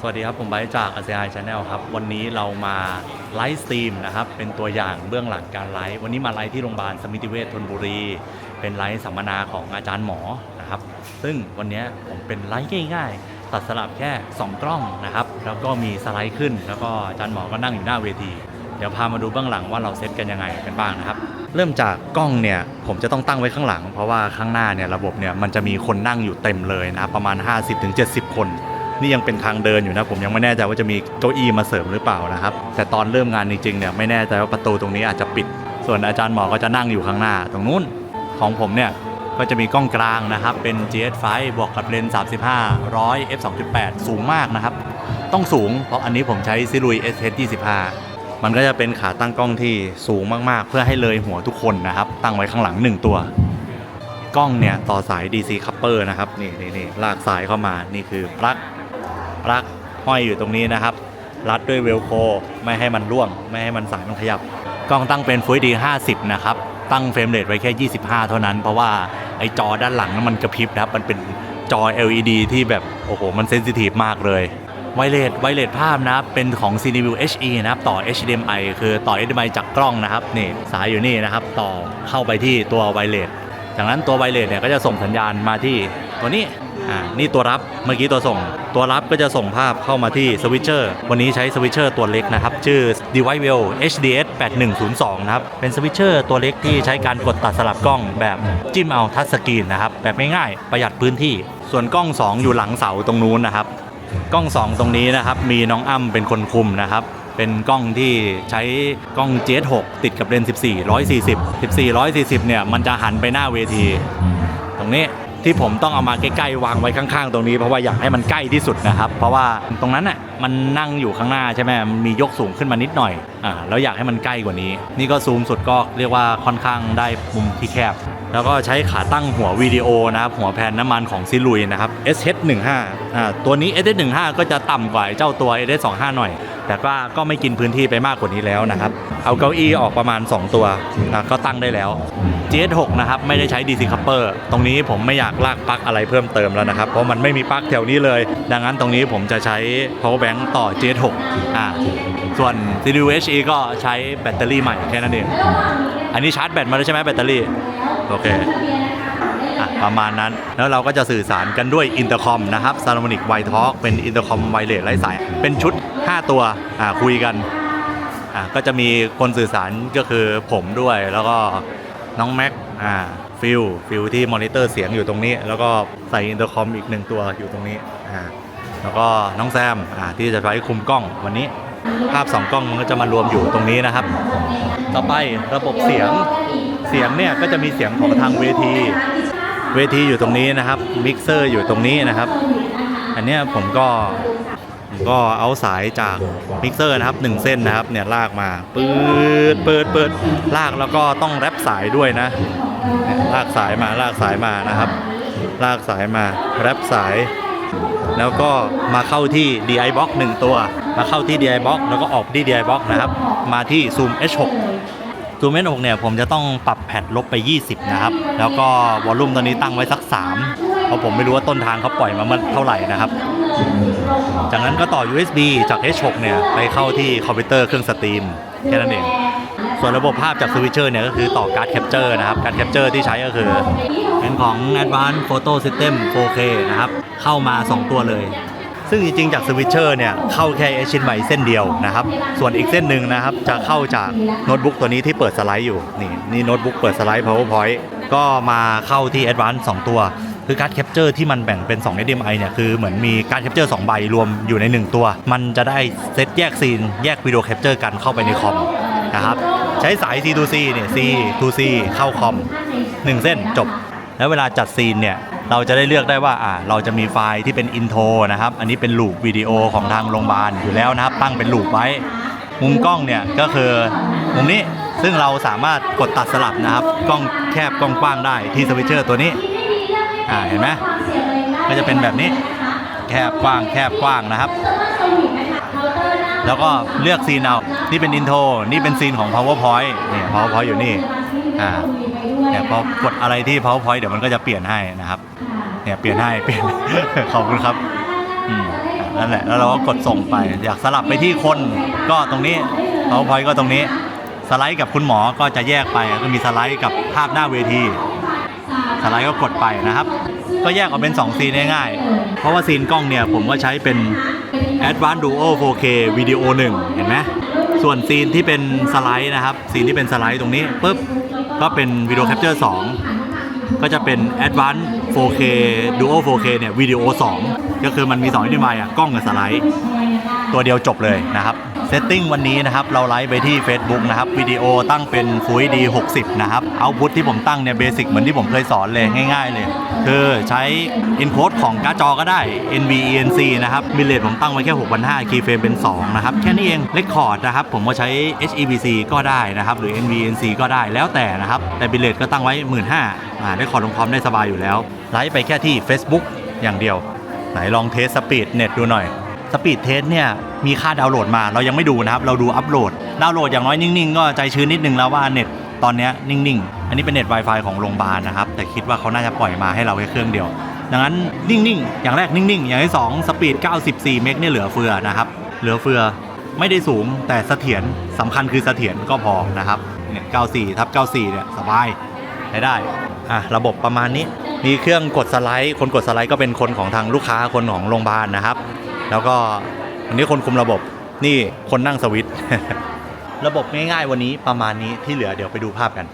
สวัสดีครับ ผมไบร์จาก a s e a n Channel ครับ วันนี้เรามาไลฟ์สตรีมนะครับ เป็นตัวอย่างเบื้องหลังการไลฟ์วันนี้มาไลฟ์ที่โรงพยาบาลสมิติเวชธนบุรี เป็นไลฟ์สัมมนาของอาจารย์หมอนะครับ ซึ่งวันนี้ผมเป็นไลฟ์ง่ายๆ ตัดสลับแค่ 2 กล้องนะครับ แล้วก็มีสไลด์ขึ้น แล้วก็อาจารย์หมอก็นั่งอยู่หน้าเวทีเดี๋ยวพามาดูเบื้องหลังว่าเราเซตกันยังไงกันบ้างนะครับ เริ่มจากกล้องเนี่ยผมจะต้องตั้งไว้ข้างหลัง เพราะว่าข้างหน้าเนี่ยระบบเนี่ยมันจะมีคนนั่งอยู่เต็มเลยนะครับประมาณ 50-70 คน นี่ยังเป็นทางเดินอยู่นะ ผมยังไม่แน่ใจว่าจะมีเก้าอี้มาเสริมหรือเปล่านะครับ แต่ตอนเริ่มงานจริงๆเนี่ยไม่แน่ใจว่าประตูตรงนี้อาจจะปิด ส่วนอาจารย์หมอก็จะนั่งอยู่ข้างหน้าตรงนู้นของผมเนี่ยก็จะมีกล้องกลางนะครับ เป็น GS5 บวกกับเลนส์35 100 f 2.8 สูงมากนะครับ ต้องสูงเพราะอันนี้ผมใช้ซิลุย SH 25มันก็จะเป็นขาตั้งกล้องที่สูงมากๆ เพื่อให้เลยหัวทุกคนนะครับ ตั้งไว้ข้างหลังหนึ่งตัว กล้องเนี่ยต่อสาย DC coupler นะครับ นี่นี่นี่ลากสายเข้ามานี่คือปลั๊ก ปลั๊กห้อยอยู่ตรงนี้นะครับ รัดด้วยเวลโคไม่ให้มันร่วง ไม่ให้มันสายมันขยับ กล้องตั้งเป็น Full HD 50 นะครับ ตั้งเฟรมเรทไว้แค่ 25 เท่านั้น เพราะว่าไอจอด้านหลังนั้นมันกระพริบนะครับ มันเป็นจอ LED ที่แบบ โอ้โห มันเซนซิทีฟมากเลยไวเลสไวเลสภาพนะครับ เป็นของ CNView HE นะครับ ต่อ HDMI คือต่อ HDMI จากกล้องนะครับ นี่สายอยู่นี่นะครับ ต่อเข้าไปที่ตัวไวเลสจากนั้นตัวไวเลสเนี่ยก็จะส่งสัญญาณมาที่ตัวนี้ อ่านี่ตัวรับเมื่อกี้ตัวส่ง ตัวรับก็จะส่งภาพเข้ามาที่สวิตเชอร์วันนี้ใช้สวิตเชอร์ตัวเล็กนะครับ ชื่อ Device Well HDS 8102 นะครับ เป็นสวิตเชอร์ตัวเล็กที่ใช้การกดตัดสลับกล้องแบบจิ้มเอาทัชสกรีนนะครับ แบบง่ายๆประหยัดพื้นที่ ส่วนกล้อง 2 อยู่หลังเสาตรงนู้นนะครับ กล้อง 2 ตรงนี้นะครับมีน้องอ้ำเป็นคนคุมนะครับเป็นกล้องที่ใช้กล้อง J6 ติดกับเลนส์14 140 14 140 เนี่ย มันจะหันไปหน้าเวที ตรงนี้ ที่ผมต้องเอามาใกล้ๆวางไว้ข้างๆ ตรงนี้เพราะว่าอยากให้มันใกล้ที่สุดนะครับ เพราะว่าตรงนั้นน่ะ มันนั่งอยู่ข้างหน้าใช่ไหมมียกสูงขึ้นมานิดหน่อยอ่าแล้วอยากให้มันใกล้กว่านี้ นี่ก็ซูมสุดก็เรียกว่าค่อนข้างได้มุมที่แคบ แล้วก็ใช้ขาตั้งหัววิดีโอนะครับหัวแผ่นน้ำมันของซิลุยนะครับ SH15 อ่าตัวนี้ SH15 ก็จะต่ำกว่าเจ้าตัว SH25 หน่อย แต่ว่าก็ไม่กินพื้นที่ไปมากกว่านี้แล้วนะครับ เอาเก้าอี้ออกประมาณ 2 ตัวนะก็ตั้งได้แล้ว GS6 นะครับไม่ได้ใช้ DC coupler ตรงนี้ผมไม่อยากลากปลั๊กอะไรเพิ่มเติมแล้วนะครับ เพราะมันไม่มีปลั๊กแถวนี้เลย ดังนั้นตรงนี้ผมจะใช้ power bank ต่อ GS6 อ่าส่วน CDU HE ก็ใช้แบตเตอรี่ใหม่แค่นั้นเอง อันนี้ชาร์จแบตมาแล้วใช่ไหมแบตเตอรี่ โอเคอะประมาณนั้น แล้วเราก็จะสื่อสารกันด้วยอินเตอร์คอมนะครับ s a l o m o n i c Wi Talk เป็นอินเตอร์คอมไวเลสไร้สาย เป็นชุด 5 ตัวอ่าคุยกันอ่าก็จะมีคนสื่อสารก็คือผมด้วยแล้วก็น้องแม็กอ่าฟิลฟิลที่มอนิเตอร์เสียงอยู่ตรงนี้ แล้วก็ใส่อินเตอร์คอมอีกหนึ่งตัวอยู่ตรงนี้อ่า แล้วก็น้องแซมที่จะใช้คุมกล้องวันนี้ ภาพ2กล้องมันก็จะมารวมอยู่ตรงนี้นะครับ ต่อไประบบเสียงเสียงเนี่ยก็จะมีเสียงของทางเวที เวทีอยู่ตรงนี้นะครับมิกเซอร์อยู่ตรงนี้นะครับ อันนี้ผมก็ก็เอาสายจากมิกเซอร์นะครับหนึ่งเส้นนะครับเนี่ยลากมาปืดเปิดเปิดลากแล้วก็ต้องแรปสายด้วยนะลากสายมาลากสายมานะครับ ลากสายมาแรปสาย แล้วก็มาเข้าที่ DI Box 1 ตัว มาเข้าที่ DI Box แล้วก็ออกที่ DI Box นะครับ มาที่ Zoom H6 Zoom H6 เนี่ยผมจะต้องปรับแพดลบไป 20 นะครับ แล้วก็วอลลุ่มตอนนี้ตั้งไว้สัก 3 เพราะผมไม่รู้ว่าต้นทางเขาปล่อยมาเมื่อเท่าไหร่นะครับ จากนั้นก็ต่อ USB จาก H6 เนี่ยไปเข้าที่คอมพิวเตอร์เครื่องสตรีมแค่นั้นเอง ส่วนระบบภาพจากสวิตเชอร์เนี่ยก็คือต่อการ์ดแคปเจอร์นะครับ การ์ดแคปเจอร์ที่ใช้ก็คือเป็นของ Advanced Photo System 4K นะครับ เข้ามา 2 ตัวเลย ซึ่งจริงๆ จากสวิตเชอร์เนี่ย เข้าแค่ HDMI เส้นเดียวนะครับ ส่วนอีกเส้นหนึ่งนะครับ จะเข้าจากโน้ตบุ๊กตัวนี้ที่เปิดสไลด์อยู่ นี่นี่โน้ตบุ๊กเปิดสไลด์ PowerPoint ก็มาเข้าที่ Advanced 2 ตัวคือการ์ดแคปเจอร์ที่มันแบ่งเป็น 2 HDMI เนี่ยคือเหมือนมีการ์ดแคปเจอร์2ใบรวมอยู่ใน 1 ตัว มันจะได้เซตแยกซีน แยกวิดีโอแคปเจอร์กันเข้าไปในคอมนะครับ ใช้สาย C to C เนี่ย C to C เข้าคอม 1 เส้นจบ แล้วเวลาจัดซีนเนี่ย เราจะได้เลือกได้ว่าอ่าเราจะมีไฟล์ที่เป็นอินโทรนะครับ อันนี้เป็นลูปวิดีโอของทางโรงพยาบาลอยู่แล้วนะครับ ตั้งเป็นลูปไว้ มุมกล้องเนี่ยก็คือมุมนี้ซึ่งเราสามารถกดตัดสลับนะครับ กล้องแคบกล้องกว้างได้ที่สวิตเชอร์ตัวนี้อ่าเห็นไหมก็จะเป็นแบบนี้ แคบกว้างแคบกว้างนะครับ แล้วก็เลือกซีนเอา นี่เป็นอินโทร นี่เป็นซีนของ powerpoint นี่ powerpoint อยู่นี่ อ่า เนี่ยพอกดอะไรที่ powerpoint เดี๋ยวมันก็จะเปลี่ยนให้นะครับ เนี่ยเปลี่ยนให้ เปลี่ยน ขอบคุณครับ อืมอะนั่นแหละ แล้วเราก็กดส่งไป อยากสลับไปที่คน ก็ตรงนี้ PowerPoint ก็ตรงนี้ สไลด์กับคุณหมอ ก็จะแยกไป ก็มีสไลด์กับภาพหน้าเวที สไลด์ก็กดไปนะครับ ก็แยกออกเป็น2ซีนง่ายๆ เพราะว่าซีนกล้องเนี่ยผมก็ใช้เป็น Advanced Duo 4K วิดีโอ1 เห็นไหมส่วนซีนที่เป็นสไลด์นะครับ ซีนที่เป็นสไลด์ตรงนี้ปุ๊บก็เป็นวิดีโอแคปเจอร์2ก็จะเป็น Advanced 4K Duo 4K เนี่ยวิดีโอ2ก็คือมันมี2ที่มายอะกล้องกับสไลด์ ตัวเดียวจบเลยนะครับ เซตติ้งวันนี้นะครับเราไลฟ์ไปที่ Facebook นะครับวิดีโอตั้งเป็น Full HD 60 นะครับเอาพุทที่ผมตั้งเนี่ยเบสิกเหมือนที่ผมเคยสอนเลยง่าย ๆ เลย คือใช้ encode ของการ์ดจอก็ได้ NVENC นะครับมิเลตผมตั้งไว้แค่ 6,500คีย์เฟรมเป็น 2 นะครับ แค่นี้เองเลคคอร์ดนะครับ ผมก็ใช้ HEVC ก็ได้นะครับ หรือ NVENC ก็ได้แล้วแต่นะครับ แต่บิเลตก็ตั้งไว้ 15,000อ่าได้คอร์ดลงพร้อมได้สบายอยู่แล้วไลฟ์ไปแค่ที่ Facebook อย่างเดียวไหนลองเทสสปีดเน็ตดูหน่อย สปีดเทสเนี่ยมีค่าดาวน์โหลดมา เรายังไม่ดูนะครับ เราดูอัปโหลด ดาวน์โหลดอย่างน้อยนิ่งๆ ก็ใจชื้นนิดนึงแล้วว่าเน็ตตอนนี้นิ่งๆ อันนี้เป็นเน็ต Wi-Fi ของโรงพยาบาลนะครับ แต่คิดว่าเขาน่าจะปล่อยมาให้เราแค่เครื่องเดียว ดังนั้นนิ่งๆ อย่างแรกนิ่งๆ อย่างที่2สปีด 94 เมกเนี่ยเหลือเฟือนะครับ เหลือเฟือไม่ได้สูงแต่เสถียรสำคัญคือเสถียรก็พอนะครับเนี่ย94 ทับ 94 เนี่ยสบายใช้ได้อะระบบประมาณนี้มีเครื่องกดสไลด์ คนกดสไลด์ก็เป็นคนของทางลูกค้าคนของโรงพยาบาลนะครับ แล้วก็อันนี้คนคุมระบบนี่คนนั่งสวิตช์ระบบง่ายๆวันนี้ประมาณนี้ที่เหลือเดี๋ยวไปดูภาพกัน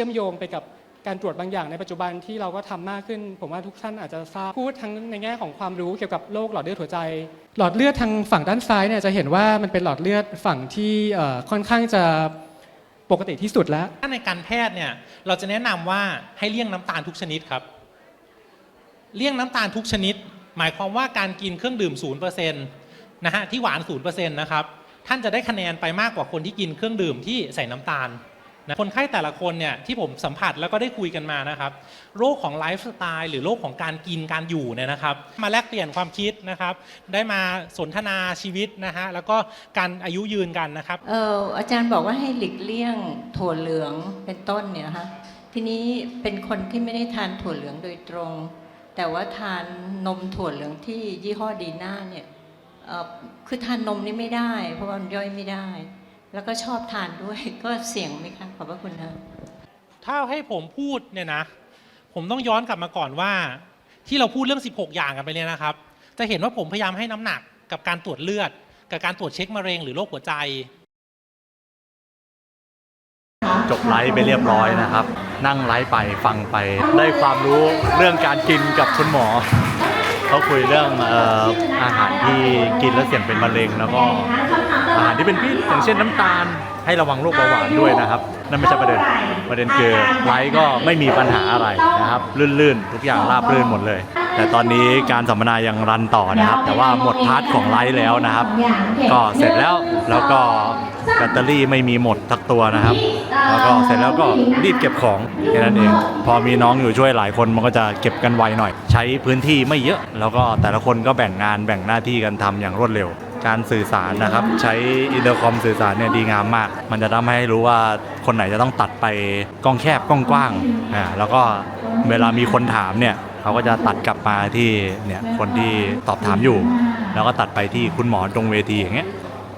ชื่อมโยงไปกับการตรวจบางอย่างในปัจจุบันที่เราก็ทำมากขึ้น ผมว่าทุกท่านอาจจะทราบพูดทั้งในแง่ของความรู้เกี่ยวกับโรคหลอดเลือดหัวใจ หลอดเลือดทางฝั่งด้านซ้ายเนี่ยจะเห็นว่ามันเป็นหลอดเลือดฝั่งที่ค่อนข้างจะปกติที่สุดแล้ว ถ้าในการแพทย์เนี่ยเราจะแนะนำว่าให้เลี่ยงน้ำตาลทุกชนิดครับ เลี่ยงน้ำตาลทุกชนิด หมายความว่าการกินเครื่องดื่ม0%นะฮะที่หวาน0%นะครับท่านจะได้คะแนนไปมากกว่าคนที่กินเครื่องดื่มที่ใส่น้ำตาล นะคนไข้แต่ละคนเนี่ยที่ผมสัมผัสแล้วก็ได้คุยกันมานะครับโรคของไลฟ์สไตล์หรือโรคของการกินการอยู่เนี่ยนะครับ มาแลกเปลี่ยนความคิดนะครับ ได้มาสนทนาชีวิตนะฮะแล้วก็การอายุยืนกันนะครับเอออาจารย์บอกว่าให้หลีกเลี่ยงถั่วเหลืองเป็นต้นเนี่ยนะคะทีนี้เป็นคนที่ไม่ได้ทานถั่วเหลืองโดยตรง แต่ว่าทานนมถั่วเหลืองที่ยี่ห้อดีน่าเนี่ยคือทานนมนี่ไม่ได้ เพราะว่ามันย่อยไม่ได้ แล้วก็ชอบทานด้วย ก็เสี่ยงไหมคะขอบพระคุณค่ะถ้าให้ผมพูดเนี่ยนะ ผมต้องย้อนกลับมาก่อนว่า ที่เราพูดเรื่อง 16 อย่างกันไปเลยนะครับ จะเห็นว่าผมพยายามให้น้ำหนักกับการตรวจเลือด กับการตรวจเช็คมะเร็งหรือโรคหัวใจ จบไลฟ์ไปเรียบร้อยนะครับ นั่งไลฟ์ไปฟังไปได้ความรู้เรื่องการกินกับคุณหมอ เขาคุยเรื่องเอ่ออาหารที่กินแล้วเสี่ยงเป็นมะเร็งแล้วก็ อาหารที่เป็นพิษอย่างเช่นน้ำตาล ให้ระวังโรคเบาหวานด้วยนะครับ นั่นไม่ใช่ประเด็นประเด็นคือไลฟ์ก็ไม่มีปัญหาอะไรนะครับลื่นๆ ทุกอย่างราบรื่นหมดเลย แต่ตอนนี้การสัมมนายังรันต่อนะครับ แต่ว่าหมดพาร์ทของไลฟ์แล้วนะครับ ก็เสร็จแล้วแล้วก็แบตเตอรี่ไม่มีหมดทักตัวนะครับ แล้วก็เสร็จแล้วก็รีบเก็บของแค่นั้นเอง พอมีน้องอยู่ช่วยหลายคนมันก็จะเก็บกันไวหน่อย ใช้พื้นที่ไม่เยอะ แล้วก็แต่ละคนก็แบ่งงานแบ่งหน้าที่กันทำอย่างรวดเร็ว การสื่อสารนะครับ ใช้อินเตอร์คอมสื่อสารเนี่ยดีงามมาก มันจะทำให้รู้ว่าคนไหนจะต้องตัดไปกล้องแคบกล้องกว้างอ่าแล้วก็เวลามีคนถามเนี่ยเขาก็จะตัดกลับมาที่เนี่ยคนที่ตอบถามอยู่ แล้วก็ตัดไปที่คุณหมอตรงเวทีอย่างเงี้ย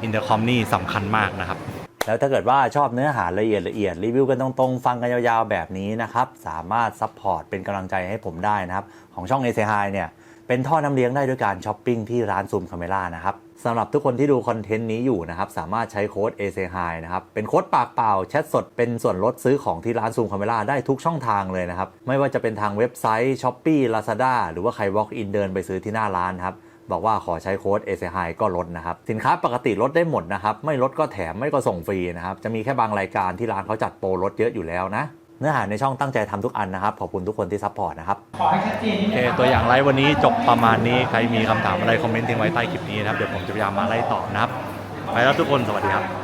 อินเตอร์คอมนี่สำคัญมากนะครับแล้วถ้าเกิดว่าชอบเนื้อหาละเอียดละเอียดรีวิวกันตรงๆ ฟังกันยาวๆ แบบนี้นะครับ สามารถซัพพอร์ตเป็นกำลังใจให้ผมได้นะครับ ของช่อง a อ h i เนี่ย เป็นท่อน้ำเลี้ยงได้ด้วยการช้อปปิ้งที่ร้านซูมคาเมล่านะครับสำหรับทุกคนที่ดูคอนเทนต์นี้อยู่นะครับ สามารถใช้โค้ด a อ h i นะครับ เป็นโค้ดปากเปล่าแชทสดเป็นส่วนลดซื้อของที่ร้านซูมคาเมล่าได้ทุกช่องทางเลยนะครับ ไม่ว่าจะเป็นทางเว็บไซต์ s h อ p e e Lazada หรือว่าใคร walk in เดินไปซื้อที่หน้าร้านครับบอกว่าขอใช้โค้ด a อ h i ก็ลดนะครับ สินค้าปกติลดได้หมดนะครับ ไม่ลดก็แถมไม่ก็ส่งฟรีนะครับจะมีแค่บางรายการที่ร้านเขาจัดโปรลดเยอะอยู่แล้วนะ เนื้อหาในช่องตั้งใจทำทุกอันนะครับ ขอบคุณทุกคนที่ซัพพอร์ตนะครับขอให้ชัดเจนโอเคตัวอย่างไลฟ์วันนี้จบประมาณนี้ใครมีคำถามอะไรคอมเมนต์ทิ้งไว้ใต้คลิปนี้นะครับเดี๋ยวผมจะพยายามมาไล่ตอบนะครับไปแล้วทุกคนสวัสดีครับ